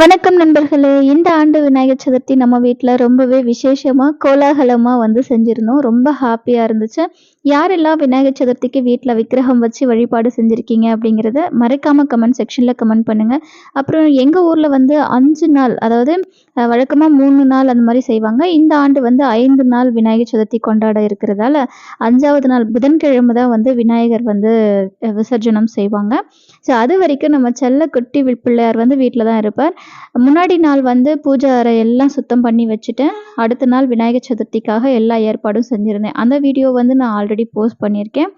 வணக்கம் நண்பர்களே. இந்த ஆண்டு விநாயகர் சதுர்த்தி நம்ம வீட்டில் ரொம்பவே விசேஷமாக கோலாகலமாக வந்து செஞ்சுருந்தோம். ரொம்ப ஹாப்பியாக இருந்துச்சு. யாரெல்லாம் விநாயகர் சதுர்த்திக்கு வீட்டில் விக்கிரகம் வச்சு வழிபாடு செஞ்சுருக்கீங்க அப்படிங்கிறத மறக்காமல் கமெண்ட் செக்ஷனில் கமெண்ட் பண்ணுங்கள் அப்புறம் எங்கள் ஊரில் வந்து அஞ்சு நாள் அதாவது வழக்கமாக மூணு நாள் அந்த மாதிரி செய்வாங்க. இந்த ஆண்டு வந்து ஐந்து நாள் விநாயகர் சதுர்த்தி கொண்டாட இருக்கிறதால அஞ்சாவது நாள் புதன்கிழமை தான் வந்து விநாயகர் வந்து விசர்ஜனம் செய்வாங்க. ஸோ அது வரைக்கும் நம்ம செல்ல குட்டி பிள்ளையார் வந்து வீட்டில் தான் இருப்பார். முன்னாடி நாள் வந்து பூஜை அறை எல்லாம் சுத்தம் பண்ணி வச்சுட்டேன். அடுத்த நாள் விநாயகர் சதுர்த்திக்காக எல்லா ஏற்பாடும் செஞ்சுருந்தேன். அந்த வீடியோ வந்து நான் ஆல்ரெடி போஸ்ட் பண்ணியிருக்கேன்.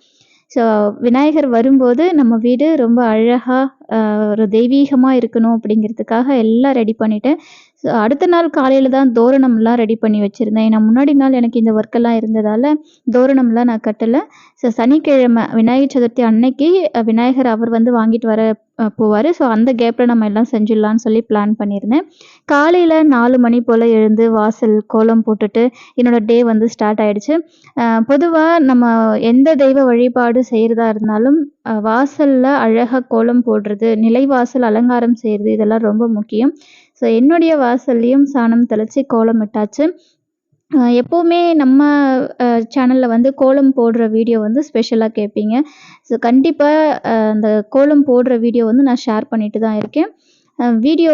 ஸோ விநாயகர் வரும்போது நம்ம வீடு ரொம்ப அழகாக ஒரு தெய்வீகமாக இருக்கணும் அப்படிங்கிறதுக்காக எல்லாம் ரெடி பண்ணிட்டேன். ஸோ அடுத்த நாள் காலையில் தான் தோரணம்லாம் ரெடி பண்ணி வச்சுருந்தேன். ஏன்னா முன்னாடி நாள் எனக்கு இந்த ஒர்க்கெல்லாம் இருந்ததால் தோரணம்லாம் நான் கட்டலை. ஸோ சனிக்கிழமை விநாயகர் சதுர்த்தி அன்னைக்கு விநாயகர் அவர் வந்து வாங்கிட்டு வர போவார். ஸோ அந்த கேப்பில் நம்ம எல்லாம் செஞ்சிடலான்னு சொல்லி பிளான் பண்ணியிருந்தேன். காலையில் நாலு மணி போல் எழுந்து வாசல் கோலம் போட்டுட்டு என்னோடய டே வந்து ஸ்டார்ட் ஆகிடுச்சு பொதுவாக நம்ம எந்த தெய்வ வழிபாடு செய்கிறதா இருந்தாலும் வாசலில் அழகாக கோலம் போடுறது நிலைவாசல் அலங்காரம் செய்கிறது இதெல்லாம் ரொம்ப முக்கியம். ஸோ என்னுடைய வாசல்லையும் சாணம் தெளித்து கோலம் இட்டாச்சு. எப்போவுமே நம்ம சேனலில் வந்து கோலம் போடுற வீடியோ வந்து ஸ்பெஷலாக கேட்பீங்க ஸோ கண்டிப்பாக அந்த கோலம் போடுற வீடியோ வந்து நான் ஷேர் பண்ணிட்டு தான் இருக்கேன். வீடியோ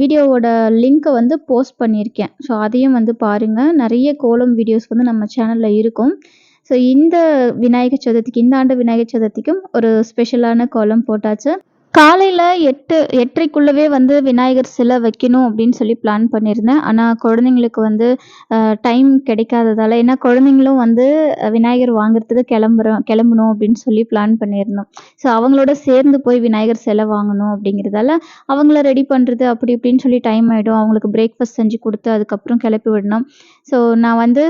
வீடியோவோட லிங்க்கை வந்து போஸ்ட் பண்ணியிருக்கேன். ஸோ அதையும் வந்து பாருங்கள் நிறைய கோலம் வீடியோஸ் வந்து நம்ம சேனலில் இருக்கும். ஸோ இந்த விநாயகர் சதுர்த்திக்கு இந்த ஆண்டு விநாயகர் சதுர்த்திக்கும் ஒரு ஸ்பெஷலான கோலம் போட்டாச்சு. காலையில் எட்டு எட்டரைக்குள்ளவே வந்து விநாயகர் சிலை வைக்கணும் அப்படின்னு சொல்லி பிளான் பண்ணியிருந்தேன். ஆனால் குழந்தைங்களுக்கு வந்து டைம் கிடைக்காததால் ஏன்னா குழந்தைங்களும் வந்து விநாயகர் வாங்குறதுக்கு கிளம்புறோம் கிளம்பணும் அப்படின்னு சொல்லி பிளான் பண்ணியிருந்தோம். ஸோ அவங்களோட சேர்ந்து போய் விநாயகர் சிலை வாங்கணும் அப்படிங்கிறதால அவங்கள ரெடி பண்ணுறது அப்படி இப்படின்னு சொல்லி டைம் ஆகிடும் அவங்களுக்கு பிரேக்ஃபாஸ்ட் செஞ்சு கொடுத்து அதுக்கப்புறம் கிளப்பி விடணும். ஸோ நான் வந்து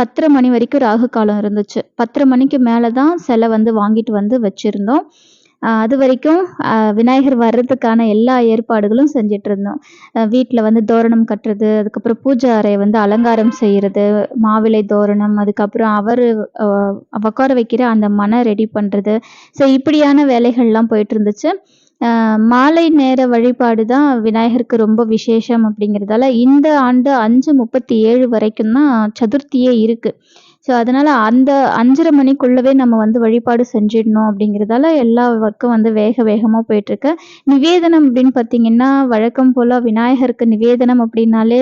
பத்தரை மணி வரைக்கும் ராகு காலம் இருந்துச்சு. பத்தரை மணிக்கு மேலே தான் சிலை வந்து வாங்கிட்டு வந்து வச்சுருந்தோம். அது வரைக்கும் விநாயகர் வர்றதுக்கான எல்லா ஏற்பாடுகளும் செஞ்சிட்ருந்தோம் வீட்டில் வந்து தோரணம் கட்டுறது அதுக்கப்புறம் பூஜை அறையை வந்து அலங்காரம் செய்கிறது மாவிலை தோரணம் அதுக்கப்புறம் அவர் உட்கார வைக்கிற அந்த மனை ரெடி பண்ணுறது ஸோ இப்படியான வேலைகள்லாம் போயிட்டு இருந்துச்சு மாலை நேர வழிபாடு தான் விநாயகருக்கு ரொம்ப விசேஷம் அப்படிங்கிறதால இந்த ஆண்டு அஞ்சு முப்பத்தி ஏழு வரைக்கும் தான் சதுர்த்தியே இருக்குது ஸோ அதனால் அந்த அஞ்சரை மணிக்குள்ளவே நம்ம வந்து வழிபாடு செஞ்சிடணும் அப்படிங்கிறதால எல்லா ஒர்க்கும் வந்து வேக வேகமாக போயிட்டுருக்கு. நிவேதனம் அப்படின்னு பார்த்தீங்கன்னா வழக்கம் போல் விநாயகருக்கு நிவேதனம் அப்படின்னாலே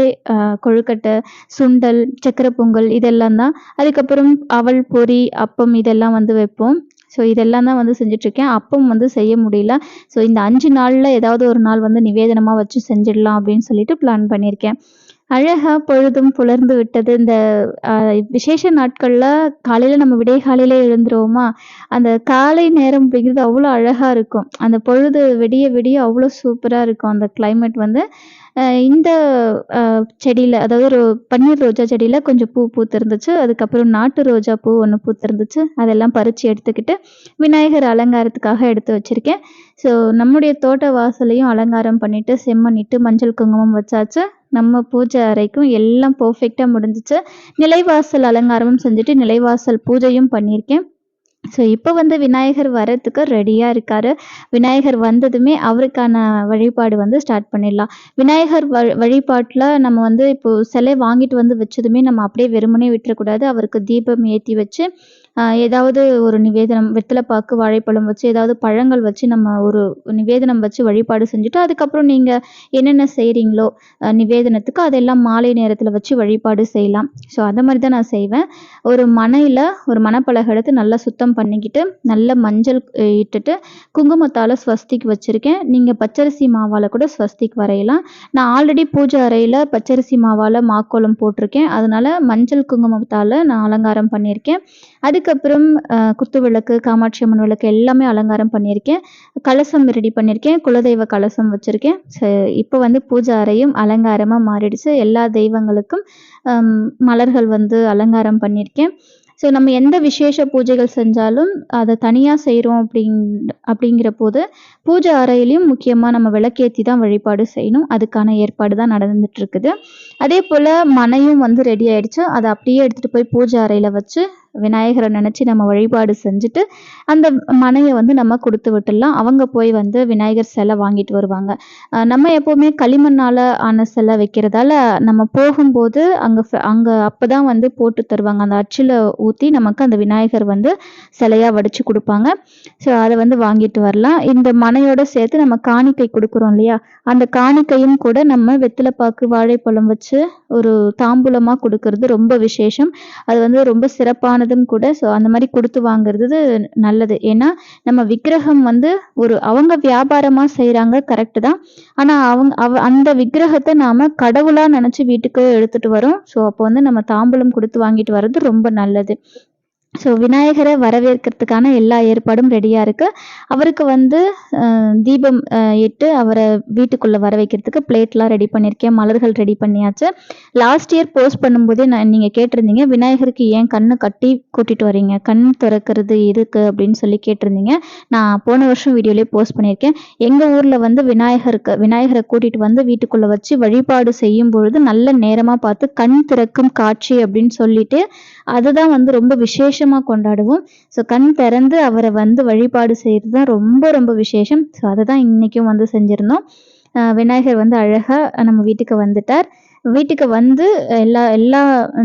கொழுக்கட்டை சுண்டல் சக்கரை பொங்கல் இதெல்லாம் தான். அதுக்கப்புறம் அவல் பொரி அப்பம் இதெல்லாம் வந்து வைப்போம். ஸோ இதெல்லாம் தான் வந்து செஞ்சிட்ருக்கேன் அப்பம் வந்து செய்ய முடியல. ஸோ இந்த அஞ்சு நாளில் ஏதாவது ஒரு நாள் வந்து நிவேதனமாக வச்சு செஞ்சிடலாம் அப்படின்னு சொல்லிட்டு பிளான் பண்ணியிருக்கேன். அழகா பொழுதும் புலர்ந்து விட்டது. இந்த விசேஷ நாட்கள்ல காலையில நம்ம விடிய காலையில எழுந்துருவோமா? அந்த காலை நேரம் அப்படிங்கிறது அவ்வளோ அழகா இருக்கும். அந்த பொழுது விடிய விடிய அவ்வளோ சூப்பரா இருக்கும். அந்த கிளைமேட் வந்து இந்த செடியில் அதாவது ஒரு பன்னீர் ரோஜா செடியில் கொஞ்சம் பூ பூத்திருந்துச்சு. அதுக்கப்புறம் நாட்டு ரோஜா பூ ஒன்று பூத்திருந்துச்சு. அதெல்லாம் பறித்து எடுத்துக்கிட்டு விநாயகர் அலங்காரத்துக்காக எடுத்து வச்சுருக்கேன். ஸோ நம்முடைய தோட்ட வாசலையும் அலங்காரம் பண்ணிவிட்டு செம்மண்ணிட்டு மஞ்சள் குங்குமம் வச்சாச்சு. நம்ம பூஜை அறைக்கும் எல்லாம் பர்ஃபெக்டாக முடிஞ்சிச்சு. நிலைவாசல் அலங்காரமும் செஞ்சுட்டு நிலைவாசல் பூஜையும் பண்ணியிருக்கேன். ஸோ இப்போ வந்து விநாயகர் வரத்துக்கு ரெடியாக இருக்கார். விநாயகர் வந்ததுமே அவருக்கான வழிபாடு வந்து ஸ்டார்ட் பண்ணிடலாம். விநாயகர் வ வழிபாட்டில் நம்ம வந்து இப்போது சிலை வாங்கிட்டு வந்து வச்சதுமே நம்ம அப்படியே வெறுமனே விட்டுறக்கூடாது. அவருக்கு தீபம் ஏற்றி வச்சு ஏதாவது ஒரு நிவேதனம் வெத்தலைப்பாக்கு வாழைப்பழம் வச்சு ஏதாவது பழங்கள் வச்சு நம்ம ஒரு நிவேதனம் வச்சு வழிபாடு செஞ்சுட்டு அதுக்கப்புறம் நீங்கள் என்னென்ன செய்கிறீங்களோ நிவேதனத்துக்கு அதெல்லாம் மாலை நேரத்தில் வச்சு வழிபாடு செய்யலாம். ஸோ அந்த மாதிரி தான் நான் செய்வேன். ஒரு மனையில் ஒரு மணப்பலகை எடுத்து நல்லா சுத்தம் பண்ணிக்கிட்டு நல்ல மஞ்சள் இட்டுட்டு குங்குமத்தால் ஸ்வஸ்திக்கு வச்சுருக்கேன். நீங்கள் பச்சரிசி மாவால் கூட ஸ்வஸ்திக்கு வரையலாம். நான் ஆல்ரெடி பூஜை அறையில் பச்சரிசி மாவால் மாக்கோலம் போட்டிருக்கேன். அதனால் மஞ்சள் குங்குமத்தால் நான் அலங்காரம் பண்ணியிருக்கேன் அதுக்கு அதுக்கப்புறம் குத்து விளக்கு காமாட்சி அம்மன் விளக்கு எல்லாமே அலங்காரம் பண்ணியிருக்கேன். கலசம் ரெடி பண்ணியிருக்கேன். குலதெய்வ கலசம் வச்சுருக்கேன். இப்போ வந்து பூஜை அறையும் அலங்காரமாக மாறிடுச்சு. எல்லா தெய்வங்களுக்கும் மலர்கள் வந்து அலங்காரம் பண்ணியிருக்கேன். ஸோ நம்ம எந்த விசேஷ பூஜைகள் செஞ்சாலும் அதை தனியாக செய்கிறோம் அப்படிங் அப்படிங்கிற போது பூஜை அறையிலையும் முக்கியமாக நம்ம விளக்கேற்றி தான் வழிபாடு செய்யணும். அதுக்கான ஏற்பாடு தான் நடந்துட்டுருக்குது அதே போல் மனையும் வந்து ரெடி ஆயிடுச்சு. அதை அப்படியே எடுத்துகிட்டு போய் பூஜை அறையில் வச்சு விநாயகரை நினச்சி நம்ம வழிபாடு செஞ்சுட்டு அந்த மனையை வந்து நம்ம கொடுத்து விட்டுடலாம். அவங்க போய் வந்து விநாயகர் சிலை வாங்கிட்டு வருவாங்க. நம்ம எப்போவுமே களிமண்ணால் ஆன சிலை வைக்கிறதால நம்ம போகும்போது அங்கே அங்கே அப்போ தான் வந்து போட்டு தருவாங்க. அந்த அச்சில் ஊற்றி நமக்கு அந்த விநாயகர் வந்து சிலையாக வடித்து கொடுப்பாங்க. ஸோ அதை வந்து வாங்கிட்டு வரலாம். இந்த மனையோட சேர்த்து நம்ம காணிக்கை கொடுக்குறோம் இல்லையா? அந்த காணிக்கையும் கூட நம்ம வெத்திலைப்பாக்கு வாழைப்பழம் வச்சு ஒரு தாம்பூலமாக கொடுக்கறது ரொம்ப விசேஷம். அது வந்து ரொம்ப சிறப்பானதும் கூட. ஸோ அந்த மாதிரி கொடுத்து வாங்குறது நல்லது. ஏன்னா நம்ம விக்கிரகம் வந்து ஒரு அவங்க வியாபாரமாக செய்கிறாங்க கரெக்டு தான். ஆனால் அவங்க அவ அந்த விக்கிரகத்தை நாம் கடவுளாக நினச்சி வீட்டுக்கு எடுத்துகிட்டு வரோம். ஸோ அப்போ வந்து நம்ம தாம்பூலம் கொடுத்து வாங்கிட்டு வர்றது ரொம்ப நல்லது. ஸோ விநாயகரை வரவேற்கிறதுக்கான எல்லா ஏற்பாடும் ரெடியாக இருக்குது அவருக்கு வந்து தீபம் இட்டு அவரை வீட்டுக்குள்ளே வர வைக்கிறதுக்கு பிளேட்லாம் ரெடி பண்ணியிருக்கேன் மலர்கள் ரெடி பண்ணியாச்சு. லாஸ்ட் இயர் போஸ்ட் பண்ணும்போதே நான் நீங்கள் கேட்டிருந்தீங்க விநாயகருக்கு ஏன் கண்ணு கட்டி கூட்டிகிட்டு வரீங்க? கண் திறக்கிறது எதுக்கு அப்படின்னு சொல்லி கேட்டிருந்தீங்க. நான் போன வருஷம் வீடியோலேயே போஸ்ட் பண்ணியிருக்கேன். எங்கள் ஊரில் வந்து விநாயகருக்கு விநாயகரை கூட்டிகிட்டு வந்து வீட்டுக்குள்ளே வச்சு வழிபாடு செய்யும் பொழுது நல்ல நேரமாக பார்த்து கண் திறக்கும் காட்சி அப்படின்னு சொல்லிட்டு அதுதான் வந்து ரொம்ப விசேஷமாக கொண்டாடுவோம். ஸோ கண் திறந்து அவரை வந்து வழிபாடு செய்கிறது தான் ரொம்ப ரொம்ப விசேஷம். ஸோ அதை தான் இன்றைக்கும் வந்து செஞ்சுருந்தோம். விநாயகர் வந்து அழகாக நம்ம வீட்டுக்கு வந்துட்டார். வீட்டுக்கு வந்து எல்லா எல்லா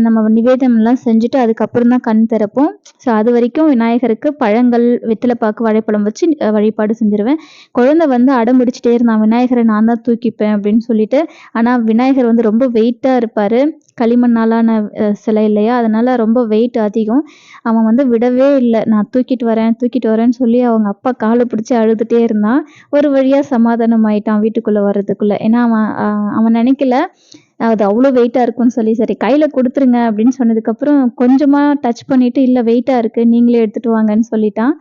நம்ம நிவேதனம்லாம் செஞ்சுட்டு அதுக்கப்புறம் தான் கண் திறப்போம். ஸோ அது வரைக்கும் விநாயகருக்கு பழங்கள் வெற்றிலைப்பாக்கு வாழைப்பழம் வச்சு வழிபாடு செஞ்சுருவேன். குழந்தை வந்து அடம் பிடிச்சிட்டே இருந்தான் விநாயகரை நான் தான் தூக்கிப்பேன் அப்படின்னு சொல்லிட்டு ஆனால் விநாயகர் வந்து ரொம்ப வெயிட்டாக இருப்பார். களிமண்ணாலான சிலை இல்லையா? அதனால ரொம்ப வெயிட் அதிகம். அவன் வந்து விடவே இல்லை. நான் தூக்கிட்டு வரேன் தூக்கிட்டு வரேன்னு சொல்லி அவங்க அப்பா காலை பிடிச்சி அழுதுகிட்டே இருந்தான். ஒரு வழியாக சமாதானம் ஆயிட்டான் வீட்டுக்குள்ளே வர்றதுக்குள்ளே. ஏன்னா அவன் அவன் நினைக்கல அது அவ்வளோ வெயிட்டாக இருக்கும்னு சொல்லி சரி கையில் கொடுத்துருங்க அப்படின்னு சொன்னதுக்கப்புறம் கொஞ்சமாக டச் பண்ணிவிட்டு இல்லை வெயிட்டாக இருக்குது நீங்களே எடுத்துகிட்டு வாங்கன்னு சொல்லிட்டான்.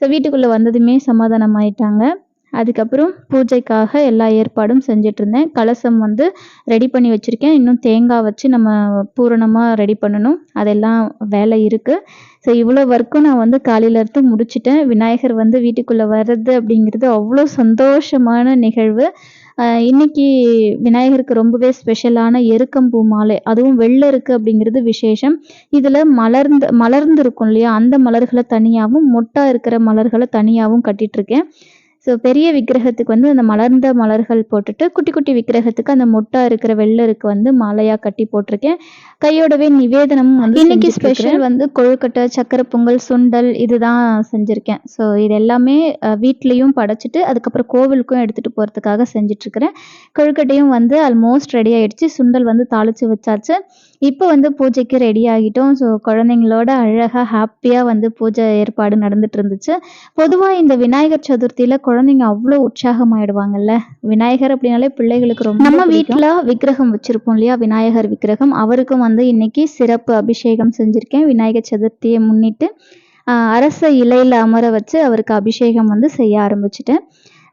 ஸோ வீட்டுக்குள்ளே வந்ததுமே சமாதானம் ஆயிட்டாங்க. அதுக்கப்புறம் பூஜைக்காக எல்லா ஏற்பாடும் செஞ்சுட்டு இருந்தேன். கலசம் வந்து ரெடி பண்ணி வச்சுருக்கேன். இன்னும் தேங்காய் வச்சு நம்ம பூரணமாக ரெடி பண்ணணும். அதெல்லாம் வேலை இருக்குது ஸோ இவ்வளோ ஒர்க்கும் நான் வந்து காலையில இருந்து முடிச்சிட்டேன். விநாயகர் வந்து வீட்டுக்குள்ளே வர்றது அப்படிங்கிறது அவ்வளோ சந்தோஷமான நிகழ்வு. இன்னைக்கு விநாயகருக்கு ரொம்பவே ஸ்பெஷலான எருக்கம்பூ மாலை. அதுவும் வெள்ளை இருக்குது அப்படிங்கிறது விசேஷம். இதில் மலர்ந்து மலர்ந்து இருக்கும் இல்லையா? அந்த மலர்களை தனியாகவும் மொட்டா இருக்கிற மலர்களை தனியாகவும் கட்டிகிட்ருக்கேன் ஸோ பெரிய விக்கிரகத்துக்கு வந்து அந்த மலர்ந்த மலர்கள் போட்டுட்டு குட்டி குட்டி விக்கிரகத்துக்கு அந்த மொட்டா இருக்கிற வெள்ளருக்கு வந்து மாலையாக கட்டி போட்டிருக்கேன். கையோடவே நிவேதனமும் வந்து இன்னைக்கு ஸ்பெஷல் வந்து கொழுக்கட்டை சக்கரை பொங்கல் சுண்டல் இதுதான் செஞ்சுருக்கேன். ஸோ இது எல்லாமே வீட்லேயும் படைச்சிட்டு அதுக்கப்புறம் கோவிலுக்கும் எடுத்துகிட்டு போகிறதுக்காக செஞ்சிட்ருக்கிறேன் கொழுக்கட்டையும் வந்து ஆல்மோஸ்ட் ரெடி ஆயிடுச்சு. சுண்டல் வந்து தாளித்து வச்சாச்சு. இப்போ வந்து பூஜைக்கு ரெடி ஆகிட்டோம். ஸோ குழந்தைங்களோட அழகாக ஹாப்பியாக வந்து பூஜை ஏற்பாடு நடந்துட்டு இருந்துச்சு. பொதுவாக இந்த விநாயகர் சதுர்த்தியில் குழந்தைங்க அவ்வளோ உற்சாகமாயிடுவாங்கல்ல? விநாயகர் அப்படின்னாலே பிள்ளைகளுக்கு ரொம்ப நம்ம வீட்டில் விக்கிரகம் வச்சுருப்போம் இல்லையா? விநாயகர் விக்கிரகம். அவருக்கும் வந்து இன்னைக்கு சிறப்பு அபிஷேகம் செஞ்சுருக்கேன். விநாயகர் சதுர்த்தியை முன்னிட்டு அரச இலையில் அமர வச்சு அவருக்கு அபிஷேகம் வந்து செய்ய ஆரம்பிச்சிட்டேன்.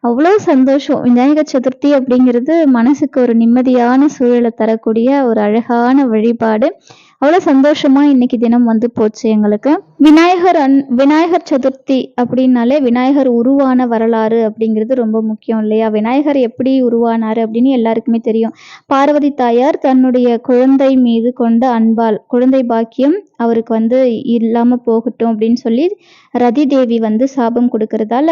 அவ்வளோ சந்தோஷம். விநாயகர் சதுர்த்தி அப்படிங்கிறது மனசுக்கு ஒரு நிம்மதியான சூழலை தரக்கூடிய ஒரு அழகான வழிபாடு. அவ்வளோ சந்தோஷமா இன்னைக்கு தினம் வந்து போச்சு எங்களுக்கு. விநாயகர் அன் விநாயகர் சதுர்த்தி அப்படின்னாலே விநாயகர் உருவான வரலாறு அப்படிங்கிறது ரொம்ப முக்கியம் இல்லையா? விநாயகர் எப்படி உருவானாரு அப்படின்னு எல்லாருக்குமே தெரியும். பார்வதி தாயார் தன்னுடைய குழந்தை மீது கொண்ட அன்பால் குழந்தை பாக்கியம் அவருக்கு வந்து இல்லாமல் போகட்டும் அப்படின்னு சொல்லி ரதி தேவி வந்து சாபம் கொடுக்கறதால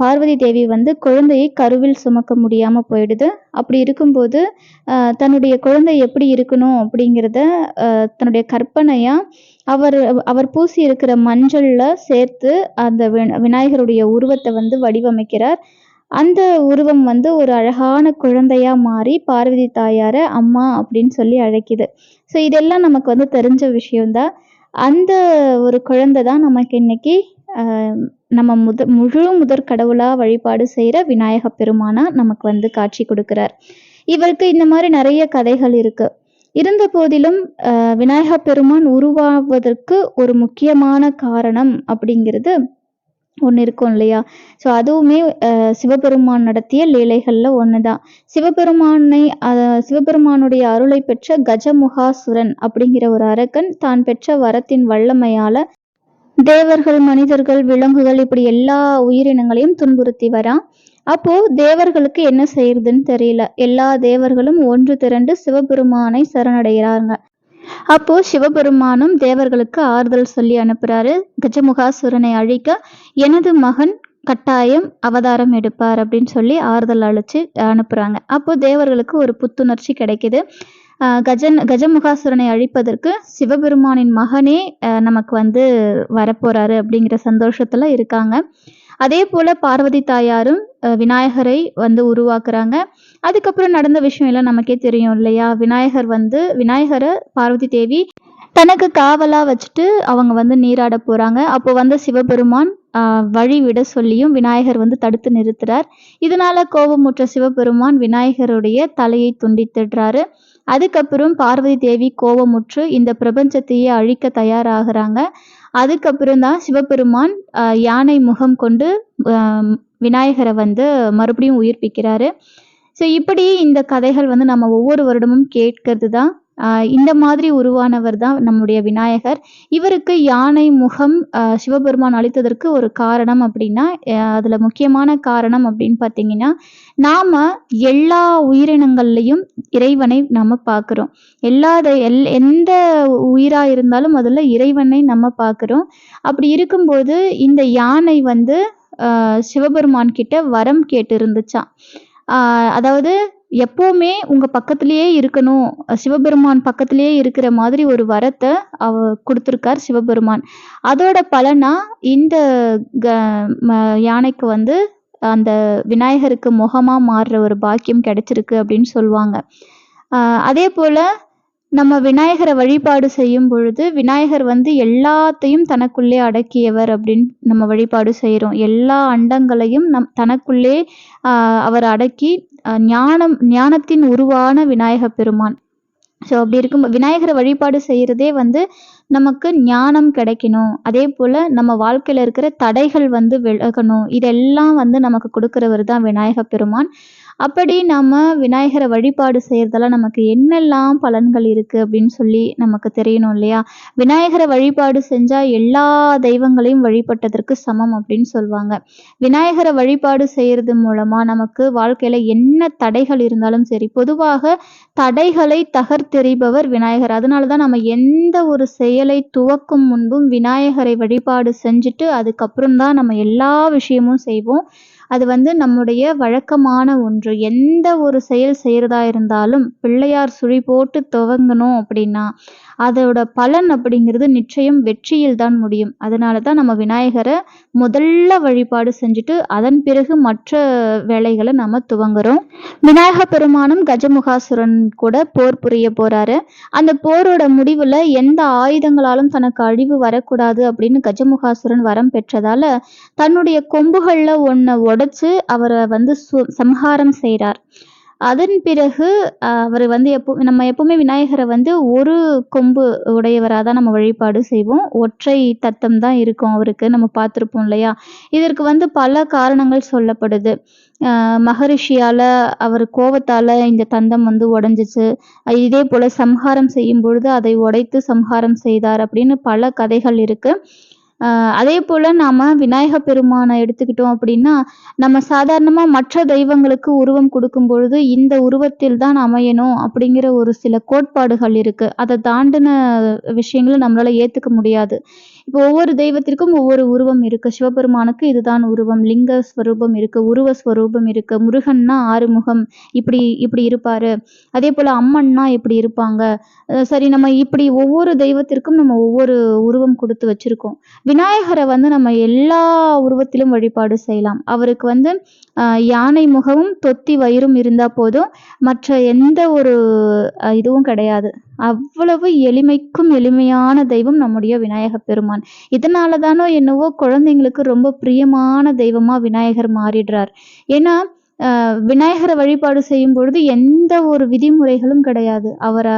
பார்வதி தேவி வந்து குழந்தையை கருவில் சுமக்க முடியாமல் போயிடுது. அப்படி இருக்கும்போது தன்னுடைய குழந்தை எப்படி இருக்கணும் அப்படிங்கிறத தன்னுடைய கற்பனையாக அவர் அவர் பூசி இருக்கிற மஞ்சள்ல சேர்த்து அந்த விநாயகருடைய உருவத்தை வந்து வடிவமைக்கிறார். அந்த உருவம் வந்து ஒரு அழகான குழந்தையா மாறி பார்வதி தாயாரை அம்மா அப்படின்னு சொல்லி அழைக்குது. ஸோ இதெல்லாம் நமக்கு வந்து தெரிஞ்ச விஷயம்தான். அந்த ஒரு குழந்தை தான் நமக்கு இன்னைக்கு நம்ம முத முழு முதற் கடவுளாக வழிபாடு செய்கிற விநாயக பெருமானா நமக்கு வந்து காட்சி கொடுக்குறார். இவருக்கு இந்த மாதிரி நிறைய கதைகள் இருக்கு. இருந்த போதிலும் ஆஹ், விநாயக பெருமான் உருவாவதற்கு ஒரு முக்கியமான காரணம் அப்படிங்கிறது ஒன்று இருக்கும் இல்லையா? ஸோ அதுவுமே அஹ், சிவபெருமான் நடத்திய லீலைகளில் ஒன்று தான் சிவபெருமானை சிவபெருமானுடைய அருளை பெற்ற கஜமுகாசுரன் அப்படிங்கிற ஒரு அரக்கன் தான் பெற்ற வரத்தின் வல்லமையால் தேவர்கள் மனிதர்கள் விலங்குகள் இப்படி எல்லா உயிரினங்களையும் துன்புறுத்தி வரான் அப்போ தேவர்களுக்கு என்ன செய்யறதுன்னு தெரியல. எல்லா தேவர்களும் ஒன்று திரண்டு சிவபெருமானை சரணடைகிறாங்க. அப்போ சிவபெருமானும் தேவர்களுக்கு ஆறுதல் சொல்லி அனுப்புறாரு. கஜமுகாசுரனை அழிக்க எனது மகன் கட்டாயம் அவதாரம் எடுப்பார் அப்படின்னு சொல்லி ஆறுதல் அழிச்சு அனுப்புறாங்க. அப்போ தேவர்களுக்கு ஒரு புத்துணர்ச்சி கிடைக்குது. கஜன் கஜமுகாசுரனை அழிப்பதற்கு சிவபெருமானின் மகனே நமக்கு வந்து வரப்போறாரு அப்படிங்கிற சந்தோஷத்துல இருக்காங்க. அதே போல பார்வதி தாயாரும் விநாயகரை வந்து உருவாக்குறாங்க. அதுக்கப்புறம் நடந்த விஷயம் எல்லாம் நமக்கே தெரியும் இல்லையா? விநாயகர் வந்து விநாயகரை பார்வதி தேவி தனக்கு காவலா வச்சுட்டு அவங்க வந்து நீராட போறாங்க. அப்போ வந்து சிவபெருமான் வழி விட சொல்லியும் விநாயகர் வந்து தடுத்து நிறுத்துறார். இதனால கோபமுற்ற சிவபெருமான் விநாயகருடைய தலையை துண்டித்துடுறாரு. அதுக்கப்புறம் பார்வதி தேவி கோபமுற்று இந்த பிரபஞ்சத்தையே அழிக்க தயாராகிறாங்க. அதுக்கப்புறம் தான் சிவபெருமான் யானை முகம் கொண்டு விநாயகரை வந்து மறுபடியும் உயிர்ப்பிக்கிறாரு. ஸோ இப்படி இந்த கதைகள் வந்து நம்ம ஒவ்வொரு வருடமும் கேட்கறது தான் இந்த மாதிரி உருவானவர் தான் நம்முடைய விநாயகர். இவருக்கு யானை முகம் சிவபெருமான் அளித்ததற்கு ஒரு காரணம் அப்படின்னா அதில் முக்கியமான காரணம் அப்படின்னு பார்த்தீங்கன்னா நாம் எல்லா உயிரினங்கள்லையும் இறைவனை நம்ம பார்க்குறோம். எல்லா எல் எந்த உயிராக இருந்தாலும் அதில் இறைவனை நம்ம பார்க்குறோம். அப்படி இருக்கும்போது இந்த யானை வந்து சிவபெருமான் கிட்ட வரம் கேட்டு இருந்துச்சான் அதாவது எப்போவுமே உங்கள் பக்கத்திலேயே இருக்கணும். சிவபெருமான் பக்கத்திலேயே இருக்கிற மாதிரி ஒரு வரத்தை அவ கொடுத்துருக்கார் சிவபெருமான். அதோட பலனா இந்த க ம- யானைக்கு வந்து அந்த விநாயகருக்கு முகமாக மாறுற ஒரு பாக்கியம் கிடைச்சிருக்கு அப்படின்னு சொல்லுவாங்க. அதே போல் நம்ம விநாயகரை வழிபாடு செய்யும் பொழுது விநாயகர் வந்து எல்லாத்தையும் தனக்குள்ளே அடக்கியவர் அப்படின்னு நம்ம வழிபாடு செய்கிறோம் எல்லா அண்டங்களையும் நம் தனக்குள்ளே ஆஹ் அவர் அடக்கி ஆஹ் ஞானம் ஞானத்தின் உருவான விநாயக பெருமான். ஸோ அப்படி இருக்கும் விநாயகரை வழிபாடு செய்கிறதே வந்து நமக்கு ஞானம் கிடைக்கணும். அதே போல் நம்ம வாழ்க்கையில் இருக்கிற தடைகள் வந்து விலகணும். இதெல்லாம் வந்து நமக்கு கொடுக்குறவர் தான் விநாயக பெருமான். அப்படி நம்ம விநாயகரை வழிபாடு செய்கிறதால நமக்கு என்னெல்லாம் பலன்கள் இருக்குது அப்படின்னு சொல்லி நமக்கு தெரியணும் இல்லையா? விநாயகரை வழிபாடு செஞ்சால் எல்லா தெய்வங்களையும் வழிபட்டதற்கு சமம் அப்படின்னு சொல்லுவாங்க விநாயகரை வழிபாடு செய்கிறது மூலமாக நமக்கு வாழ்க்கையில் என்ன தடைகள் இருந்தாலும் சரி பொதுவாக தடைகளை தகர்த்தெறிபவர் விநாயகர். அதனால தான் நம்ம எந்த ஒரு செயலை துவக்கும் முன்பும் விநாயகரை வழிபாடு செஞ்சுட்டு அதுக்கப்புறம் தான் நம்ம எல்லா விஷயமும் செய்வோம். அது வந்து நம்முடைய வழக்கமான ஒன்று. எந்த ஒரு செயல் செய்கிறதா இருந்தாலும் பிள்ளையார் சுழி போட்டு துவங்கணும் அப்படின்னா அதோட பலன் அப்படிங்கிறது நிச்சயம் வெற்றியில் தான் முடியும். அதனால தான் நம்ம விநாயகரை முதல்ல வழிபாடு செஞ்சுட்டு அதன் பிறகு மற்ற வேலைகளை நம்ம துவங்குறோம். விநாயக பெருமானும் கஜமுகாசுரன் கூட போர் புரிய போறாரு. அந்த போரோட முடிவில் எந்த ஆயுதங்களாலும் தனக்கு அழிவு வரக்கூடாது அப்படின்னு கஜமுகாசுரன் வரம் பெற்றதால தன்னுடைய கொம்புகளில் ஒன்றை உடைச்சு அவரை வந்து சு சம்ஹாரம் செய்கிறார் அதன் பிறகு அவர் வந்து எப்போ நம்ம எப்பவுமே விநாயகரை வந்து ஒரு கொம்பு உடையவராக தான் நம்ம வழிபாடு செய்வோம். ஒற்றை தத்தம் தான் இருக்கும் அவருக்கு. நம்ம பார்த்துருப்போம் இல்லையா? இதற்கு வந்து பல காரணங்கள் சொல்லப்படுது. மகரிஷியால் அவர் கோபத்தால் இந்த தந்தம் வந்து உடைஞ்சிச்சு. இதே போல் சம்ஹாரம் செய்யும் பொழுது அதை உடைத்து சம்ஹாரம் செய்தார் அப்படின்னு பல கதைகள் இருக்குது அதே போல நாம விநாயக பெருமானை எடுத்துக்கிட்டோம் அப்படின்னா நம்ம சாதாரணமா மற்ற தெய்வங்களுக்கு உருவம் கொடுக்கும் பொழுது இந்த உருவத்தில் தான் அமையணும் அப்படிங்கிற ஒரு சில கோட்பாடுகள் இருக்கு. அதை தாண்டின விஷயங்களை நம்மளால ஏத்துக்க முடியாது. இப்போ ஒவ்வொரு தெய்வத்திற்கும் ஒவ்வொரு உருவம் இருக்கு. சிவபெருமானுக்கு இதுதான் உருவம். லிங்க ஸ்வரூபம் இருக்கு. உருவ ஸ்வரூபம் இருக்கு. முருகன்னா ஆறுமுகம். இப்படி இப்படி இருப்பாரு. அதே போல அம்மன்னா இப்படி இருப்பாங்க. சரி நம்ம இப்படி ஒவ்வொரு தெய்வத்திற்கும் நம்ம ஒவ்வொரு உருவம் கொடுத்து வச்சிருக்கோம். விநாயகரை வந்து நம்ம எல்லா உருவத்திலும் வழிபாடு செய்யலாம். அவருக்கு வந்து யானை முகமும் தொத்தி வயிறும் இருந்தால் போதும். மற்ற எந்த ஒரு இதுவும் கிடையாது. அவ்வளவு எளிமைக்கும் எளிமையான தெய்வம் நம்முடைய விநாயக பெருமான். இதனால தானோ என்னவோ குழந்தைங்களுக்கு ரொம்ப பிரியமான தெய்வமாக விநாயகர் மாறிடுறார். ஏன்னா விநாயகரை வழிபாடு செய்யும் பொழுது எந்த ஒரு விதிமுறைகளும் கிடையாது. அவரை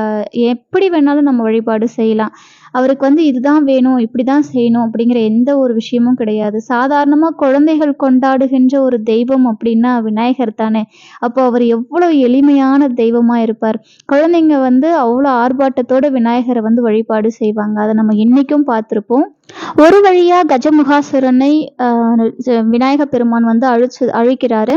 எப்படி வேணாலும் நம்ம வழிபாடு செய்யலாம். அவருக்கு வந்து இதுதான் வேணும் இப்படிதான் செய்யணும் அப்படிங்கிற எந்த ஒரு விஷயமும் கிடையாது. சாதாரணமா குழந்தைகள் கொண்டாடுகின்ற ஒரு தெய்வம் அப்படின்னா விநாயகர் தானே. அப்போ அவர் எவ்வளவு எளிமையான தெய்வமா இருப்பார். குழந்தைங்க வந்து அவ்வளோ ஆர்ப்பாட்டத்தோட விநாயகரை வந்து வழிபாடு செய்வாங்க. அதை நம்ம இன்னைக்கும் பார்த்துருப்போம். ஒரு வழியா கஜமுகாசுரனை ஆஹ் விநாயக பெருமான் வந்து அழிச்சு அழிக்கிறாரு.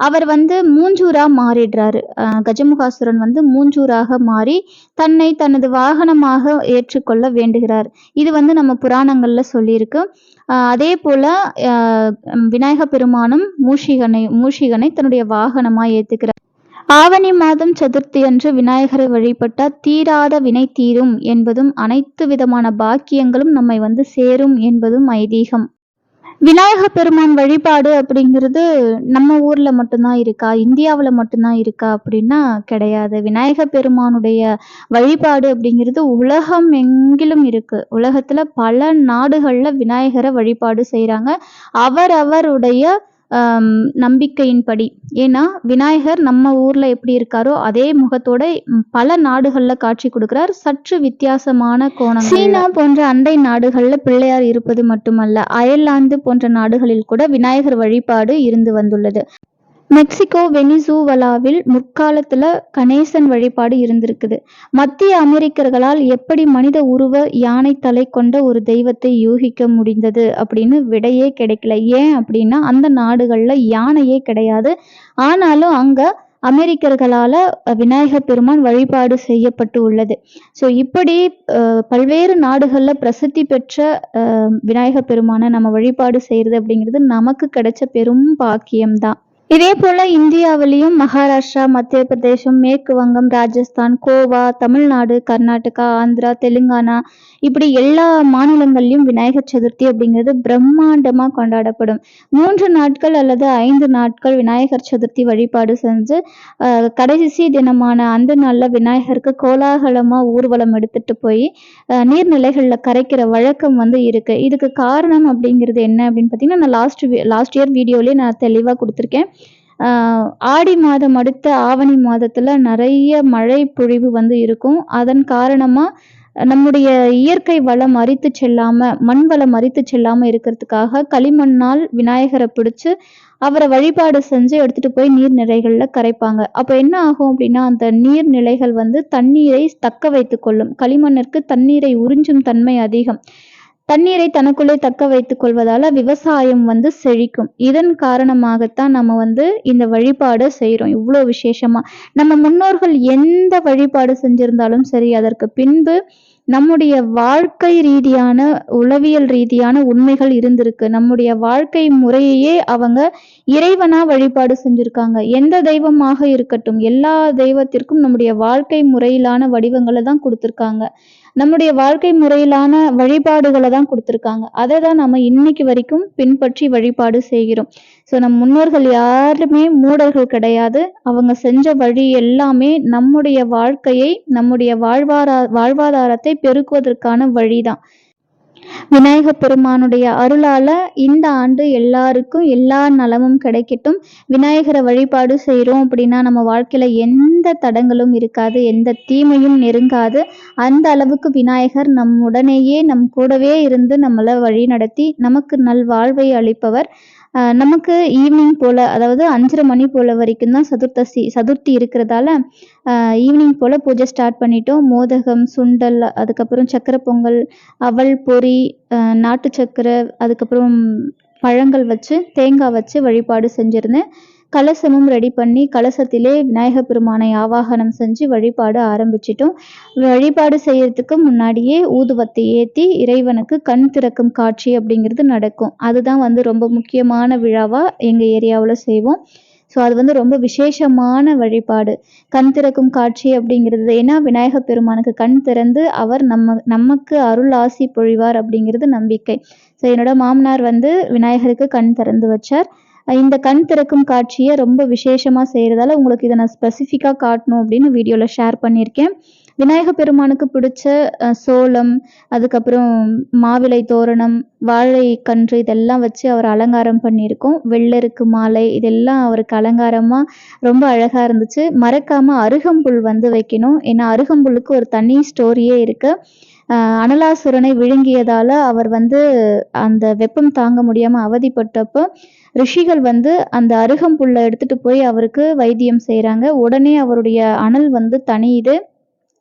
அவர் வந்து மூஞ்சூரா மாறிடுறாரு. அஹ் கஜமுகாசுரன் வந்து மூஞ்சூராக மாறி தன்னை தனது வாகனமாக ஏற்றுக்கொள்ள வேண்டுகிறார். இது வந்து நம்ம புராணங்கள்ல சொல்லியிருக்கு. அதே போல அஹ் விநாயக பெருமானும் மூஷிகனை மூஷிகனை தன்னுடைய வாகனமா ஏத்துக்கிறார். ஆவணி மாதம் சதுர்த்தி அன்று விநாயகரை வழிபட்டால் தீராத வினை தீரும் என்பதும் அனைத்து விதமான பாக்கியங்களும் நம்மை வந்து சேரும் என்பதும் ஐதீகம். விநாயக பெருமான் வழிபாடு அப்படிங்கிறது நம்ம ஊர்ல மட்டும்தான் இருக்கா? இந்தியாவில் மட்டும்தான் இருக்கா அப்படின்னா கிடையாது. விநாயக பெருமானுடைய வழிபாடு அப்படிங்கிறது உலகம் எங்கிலும் இருக்கு. உலகத்துல பல நாடுகள்ல விநாயகரை வழிபாடு செய்கிறாங்க அவர் அவருடைய நம்பிக்கையின்படி. ஏன்னா விநாயகர் நம்ம ஊர்ல எப்படி இருக்காரோ அதே முகத்தோட பல நாடுகள்ல காட்சி கொடுக்கிறார். சற்று வித்தியாசமான கோணம் சீனா போன்ற அண்டை நாடுகள்ல பிள்ளையார் இருப்பது மட்டுமல்ல அயர்லாந்து போன்ற நாடுகளில் கூட விநாயகர் வழிபாடு இருந்து வந்துள்ளது. மெக்சிகோ வெனிசூவலாவில் முற்காலத்துல கணேசன் வழிபாடு இருந்திருக்குது. மத்திய அமெரிக்கர்களால் எப்படி மனித உருவ யானை தலை கொண்ட ஒரு தெய்வத்தை யூகிக்க முடிந்தது அப்படின்னு விடையே கிடைக்கல. ஏன் அப்படின்னா அந்த நாடுகள்ல யானையே கிடையாது. ஆனாலும் அங்க அமெரிக்கர்களால விநாயகர் பெருமான் வழிபாடு செய்யப்பட்டு உள்ளது. ஸோ இப்படி பல்வேறு நாடுகள்ல பிரசித்தி பெற்ற விநாயகர் பெருமானை நம்ம வழிபாடு செய்யறது அப்படிங்கிறது நமக்கு கிடைச்ச பெரும் பாக்கியம்தான். இதே போல இந்தியாவிலையும் மகாராஷ்டிரா மத்திய பிரதேசம் மேற்கு வங்கம் ராஜஸ்தான் கோவா தமிழ்நாடு கர்நாடகா ஆந்திரா தெலுங்கானா இப்படி எல்லா மாநிலங்கள்லையும் விநாயகர் சதுர்த்தி அப்படிங்கிறது பிரம்மாண்டமா கொண்டாடப்படும். மூன்று நாட்கள் அல்லது ஐந்து நாட்கள் விநாயகர் சதுர்த்தி வழிபாடு செஞ்சு கடைசி தினமான அந்த நாள்ல விநாயகருக்கு கோலாகலமா ஊர்வலம் எடுத்துட்டு போய் நீர்நிலைகளில் நீர்நிலைகள்ல கரைக்கிற வழக்கம் வந்து இருக்கு. இதுக்கு காரணம் அப்படிங்கிறது என்ன அப்படின்னு பார்த்தீங்கன்னா நான் லாஸ்ட் லாஸ்ட் இயர் வீடியோலயே நான் தெளிவாக கொடுத்துருக்கேன். ஆடி மாதம் அடுத்த ஆவணி மாதத்துல நிறைய மழை பொழிவு வந்து இருக்கும். அதன் காரணமா நம்முடைய இயற்கை வளம் அரித்து செல்லாம மண் வளம் அரித்து செல்லாம இருக்கிறதுக்காக களிமண்ணால் விநாயகரை பிடிச்சு அவரை வழிபாடு செஞ்சு எடுத்துட்டு போய் நீர்நிலைகளில் கரைப்பாங்க. அப்ப என்ன ஆகும் அப்படின்னா அந்த நீர்நிலைகள் வந்து தண்ணீரை தக்க வைத்துக் கொள்ளும். களிமண்ணிற்கு தண்ணீரை உறிஞ்சும் தன்மை அதிகம். தண்ணீரை தனக்குள்ளே தக்க வைத்துக் கொள்வதால விவசாயம் வந்து செழிக்கும். இதன் காரணமாகத்தான் நம்ம வந்து இந்த வழிபாடு செய்யறோம் இவ்வளோ விசேஷமா. நம்ம முன்னோர்கள் எந்த வழிபாடு செஞ்சிருந்தாலும் சரி அதற்கு பின்பு நம்முடைய வாழ்க்கை ரீதியான உளவியல் ரீதியான உண்மைகள் இருந்திருக்கு. நம்முடைய வாழ்க்கை முறையையே அவங்க இறைவனா வழிபாடு செஞ்சிருக்காங்க. எந்த தெய்வமாக இருக்கட்டும் எல்லா தெய்வத்திற்கும் நம்முடைய வாழ்க்கை முறையிலான வடிவங்களை தான் கொடுத்துருக்காங்க. நம்முடைய வாழ்க்கை முறையிலான வழிபாடுகளை தான் கொடுத்துருக்காங்க. அதை தான் நம்ம இன்னைக்கு வரைக்கும் பின்பற்றி வழிபாடு செய்கிறோம். ஸோ நம் முன்னோர்கள் யாருமே மூடர்கள் கிடையாது. அவங்க செஞ்ச வழி எல்லாமே நம்முடைய வாழ்க்கையை நம்முடைய வாழ்வாரா வாழ்வாதாரத்தை பெருக்குவதற்கான வழிதான். விநாயக பெருமானுடைய அருளால இந்த ஆண்டு எல்லாருக்கும் எல்லா நலமும் கிடைக்கட்டும். விநாயகரை வழிபாடு செய்கிறோம் அப்படின்னா நம்ம வாழ்க்கையில எந்த தடங்களும் இருக்காது எந்த தீமையும் நெருங்காது. அந்த அளவுக்கு விநாயகர் நம்முடனேயே நம் கூடவே இருந்து நம்மளை வழி நடத்தி நமக்கு நல்வாழ்வை அளிப்பவர். நமக்கு ஈவினிங் போல அதாவது அஞ்சரை மணி போல வரைக்கும் தான் சதுர்த்தசி சதுர்த்தி இருக்கிறதால ஈவினிங் போல பூஜை ஸ்டார்ட் பண்ணிட்டோம். மோதகம் சுண்டல் அதுக்கப்புறம் சக்கரை பொங்கல் அவல் பொறி நாட்டு சக்கரை அதுக்கப்புறம் பழங்கள் வச்சு தேங்காய் வச்சு வழிபாடு செஞ்சுருந்தேன். கலசமும் ரெடி பண்ணி கலசத்திலே விநாயகர் பெருமானை ஆவாகனம் செஞ்சு வழிபாடு ஆரம்பிச்சிட்டோம். வழிபாடு செய்யறதுக்கு முன்னாடியே ஊதுவத்தை ஏற்றி இறைவனுக்கு கண் திறக்கும் காட்சி அப்படிங்கிறது நடக்கும். அதுதான் வந்து ரொம்ப முக்கியமான விழாவாக எங்கள் ஏரியாவில் செய்வோம். ஸோ அது வந்து ரொம்ப விசேஷமான வழிபாடு. கண் திறக்கும் காட்சி அப்படிங்கிறது ஏன்னா விநாயகர் பெருமானுக்கு கண் திறந்து அவர் நம்ம நமக்கு அருள் ஆசி பொழிவார் அப்படிங்கிறது நம்பிக்கை. ஸோ என்னோட மாமனார் வந்து விநாயகருக்கு கண் திறந்து வச்சார். இந்த கண் திறக்கும் காட்சியை ரொம்ப விசேஷமாக செய்கிறதால உங்களுக்கு இதை நான் ஸ்பெசிஃபிக்காக காட்டணும் அப்படின்னு வீடியோவில் ஷேர் பண்ணியிருக்கேன். விநாயக பெருமானுக்கு பிடிச்ச சோளம் அதுக்கப்புறம் மாவிலை தோரணம் வாழை கன்று இதெல்லாம் வச்சு அவர் அலங்காரம் பண்ணியிருக்கோம். வெள்ளருக்கு மாலை இதெல்லாம் அவருக்கு அலங்காரமாக ரொம்ப அழகாக இருந்துச்சு. மறக்காமல் அருகம்புல் வந்து வைக்கணும். ஏன்னா அருகம்புல்லுக்கு ஒரு தனி ஸ்டோரியே இருக்குது அனலாசுரனை விழுங்கியதால அவர் வந்து அந்த வெப்பம் தாங்க முடியாம அவதிப்பட்டப்போ ரிஷிகள் வந்து அந்த அருகம்புல்லை எடுத்துட்டு போய் அவருக்கு வைத்தியம் செய்கிறாங்க உடனே அவருடைய அனல் வந்து தனியுது.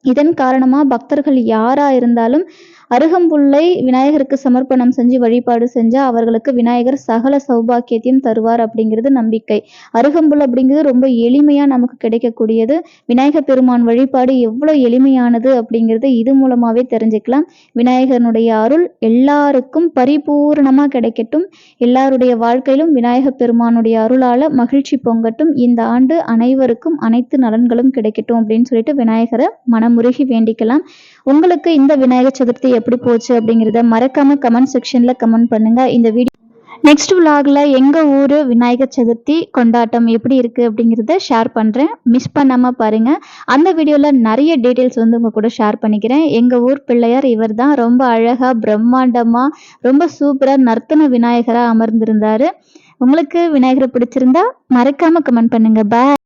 இதன் காரணமா பக்தர்கள் யாரா இருந்தாலும் அருகம்புல்லை விநாயகருக்கு சமர்ப்பணம் செஞ்சு வழிபாடு செஞ்சா அவர்களுக்கு விநாயகர் சகல சௌபாக்கியத்தையும் தருவார் அப்படிங்கிறது நம்பிக்கை. அருகம்புல் அப்படிங்கிறது ரொம்ப எளிமையா நமக்கு கிடைக்கக்கூடியது. விநாயகர் பெருமான் வழிபாடு எவ்வளவு எளிமையானது அப்படிங்கிறது இது மூலமாவே தெரிஞ்சுக்கலாம். விநாயகனுடைய அருள் எல்லாருக்கும் பரிபூர்ணமா கிடைக்கட்டும். எல்லாருடைய வாழ்க்கையிலும் விநாயகர் பெருமானுடைய அருளால மகிழ்ச்சி பொங்கட்டும். இந்த ஆண்டு அனைவருக்கும் அனைத்து நலன்களும் கிடைக்கட்டும் அப்படின்னு சொல்லிட்டு விநாயகரை மனமுருகி வேண்டிக்கலாம். உங்களுக்கு இந்த விநாயகர் சதுர்த்தி எப்படி போச்சு அப்படிங்கிறத மறக்காம கமெண்ட் செக்ஷனில் கமெண்ட் பண்ணுங்க. இந்த வீடியோ நெக்ஸ்ட் விலாகில் எங்கள் ஊர் விநாயகர் சதுர்த்தி கொண்டாட்டம் எப்படி இருக்குது அப்படிங்கிறத ஷேர் பண்ணுறேன் மிஸ் பண்ணாமல் பாருங்கள் அந்த வீடியோவில் நிறைய டீட்டெயில்ஸ் வந்து உங்கள் கூட ஷேர் பண்ணிக்கிறேன். எங்கள் ஊர் பிள்ளையார் இவர் தான் ரொம்ப அழகாக பிரம்மாண்டமாக ரொம்ப சூப்பராக நர்த்தன விநாயகராக அமர்ந்திருந்தார். உங்களுக்கு விநாயகரை பிடிச்சிருந்தா மறக்காமல் கமெண்ட் பண்ணுங்கள் பாய்